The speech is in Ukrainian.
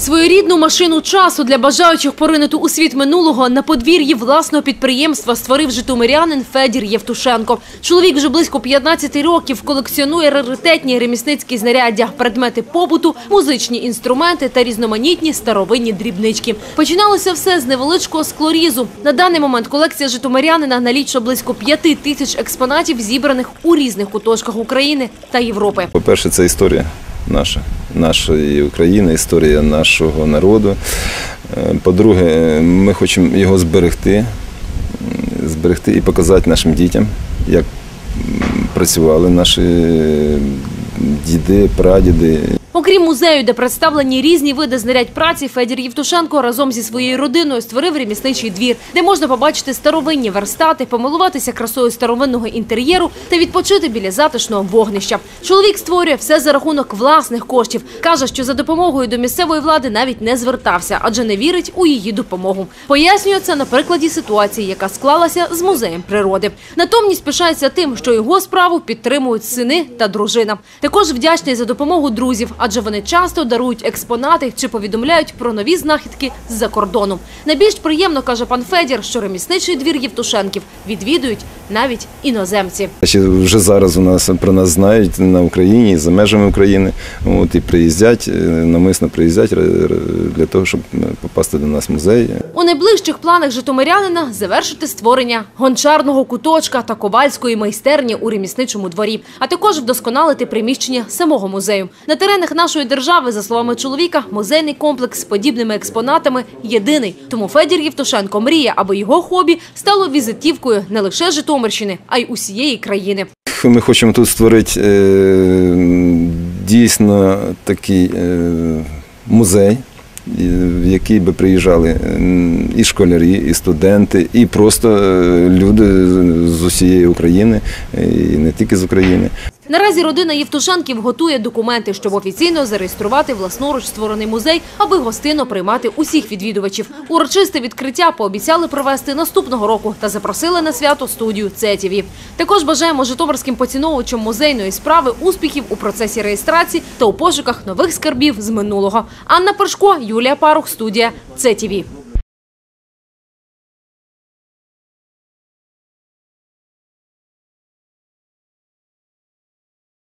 Своєрідну машину часу для бажаючих поринути у світ минулого на подвір'ї власного підприємства створив житомирянин Федір Євтушенко. Чоловік вже близько 15 років колекціонує раритетні ремісницькі знаряддя, предмети побуту, музичні інструменти та різноманітні старовинні дрібнички. Починалося все з невеличкого склорізу. На даний момент колекція житомирянина налічує близько 5 тисяч експонатів, зібраних у різних куточках України та Європи. По-перше, це історія наша, нашої України, історія нашого народу. Е, По-друге, ми хочемо його зберегти, зберегти і показати нашим дітям, як працювали наші діди, прадіди. Окрім музею, де представлені різні види знарядь праці, Федір Євтушенко разом зі своєю родиною створив ремісничий двір, де можна побачити старовинні верстати, помилуватися красою старовинного інтер'єру та відпочити біля затишного вогнища. Чоловік створює все за рахунок власних коштів. каже, що за допомогою до місцевої влади навіть не звертався, адже не вірить у її допомогу. Пояснює це на прикладі ситуації, яка склалася з музеєм природи. Натомність пишається тим, що його справу підтримують сини та дружина. Також вдячний за допомогу друзів, адже вони часто дарують експонати чи повідомляють про нові знахідки з-за кордону. Найбільш приємно каже пан Федір, що ремісничий двір Євтушенків відвідують навіть іноземці. Ще вже зараз у нас про нас знають на Україні за межами України. От і приїздять, е, навмисно приїздять для того, щоб е, попасти до нас в музей. У найближчих планах житомирянина завершити створення гончарного куточка та ковальської майстерні у ремісничому дворі, а також вдосконалити приміщення самого музею. На теренах нашої держави, за словами чоловіка, музейний комплекс з подібними експонатами єдиний. Тому Федір Євтушенко мріє, аби його хобі стало візитівкою не лише Житомирщини, а й усієї країни. Ми хочемо тут створити е, дійсно такий е, музей, в який би приїжджали е, і школярі, і студенти, і просто е, люди з- усієї України, е, і не тільки з України. Наразі родина Євтушенків готує документи, щоб офіційно зареєструвати власноруч створений музей, аби гостинно приймати усіх відвідувачів. Урочисте відкриття пообіцяли провести наступного року та запросили на свято студію ЦЕТІВІ. Також бажаємо житомирським поціновувачам музейної справи успіхів у процесі реєстрації та у пошуках нових скарбів з минулого. Анна Першко, Юлія Парух, студія ЦЕТІВІ.